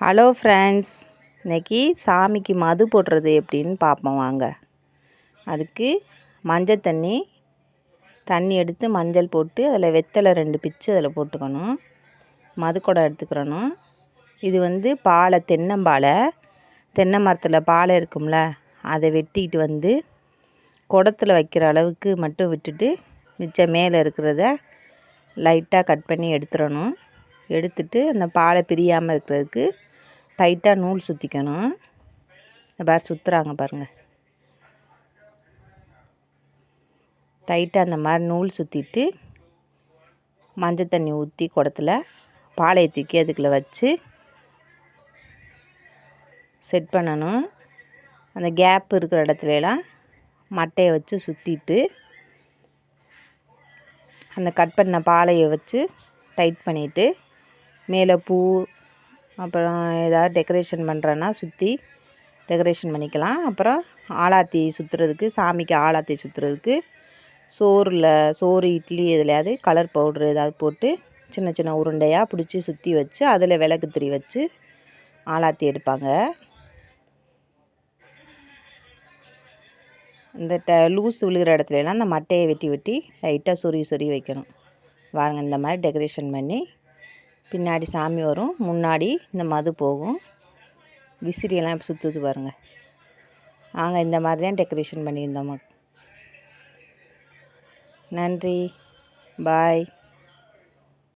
Hello friends இன்னைக்கு சாமிக்கு மது போடுறது எப்படின்னு பார்ப்போம் வாங்க. அதுக்கு மஞ்சள் தண்ணி தண்ணி எடுத்து மஞ்சள் போட்டு அதில் வெத்தலை ரெண்டு பிச்சு அதில் போட்டுக்கணும். மது குடம் எடுத்துக்கிறணும். இது வந்து பாலை தென்னம்பாலை. தென்னை மரத்தில் பாலை இருக்கும்ல அதை வெட்டிக்கிட்டு வந்து குடத்தில் வைக்கிற அளவுக்கு மட்டும் விட்டுட்டு மிச்சம் மேலே இருக்கிறத லைட்டாக கட் பண்ணி எடுத்துடணும். எடுத்துட்டு அந்த பாலை பிரியாமல் இருக்கிறதுக்கு டைட்டாக நூல் சுற்றிக்கணும் பார் சுற்றுறாங்க பாருங்கள் டைட்டாக அந்த மாதிரி நூல் சுற்றிட்டு மஞ்சள் தண்ணி ஊற்றி குடத்துல பாலையை தூக்கி அதுக்குள்ளே வச்சு செட் பண்ணணும். அந்த கேப் இருக்கிற இடத்துலலாம் மட்டையை வச்சு சுற்றிட்டு அந்த கட் பண்ண பாலையை வச்சு டைட் பண்ணிவிட்டு மேலே பூ அப்புறம் ஏதாவது டெக்கரேஷன் பண்ணுறேன்னா சுற்றி டெக்கரேஷன் பண்ணிக்கலாம். அப்புறம் ஆலாத்தி சுற்றுறதுக்கு சாமிக்கு ஆலாத்தி சுற்றுறதுக்கு சோறில் சோறு இட்லி எதுலையாவது கலர் பவுட்ரு ஏதாவது போட்டு சின்ன சின்ன உருண்டையாக பிடிச்சி சுற்றி வச்சு அதில் விளக்கு திரி வச்சு ஆலாத்தி எடுப்பாங்க. இந்த ட லூஸ் விழுகிற இடத்துலலாம் அந்த மட்டையை வெட்டி வெட்டி லைட்டாக சொறி சொறி வைக்கணும். பாருங்கள் இந்த மாதிரி டெக்கரேஷன் பண்ணி பின்னாடி சாமி வரும் முன்னாடி இந்த மது போகும். விசிறியெல்லாம் சுற்றுது பாருங்கள் நாங்கள் இந்த மாதிரி தான் டெக்கரேஷன் பண்ணியிருந்தோம். நன்றி. பாய்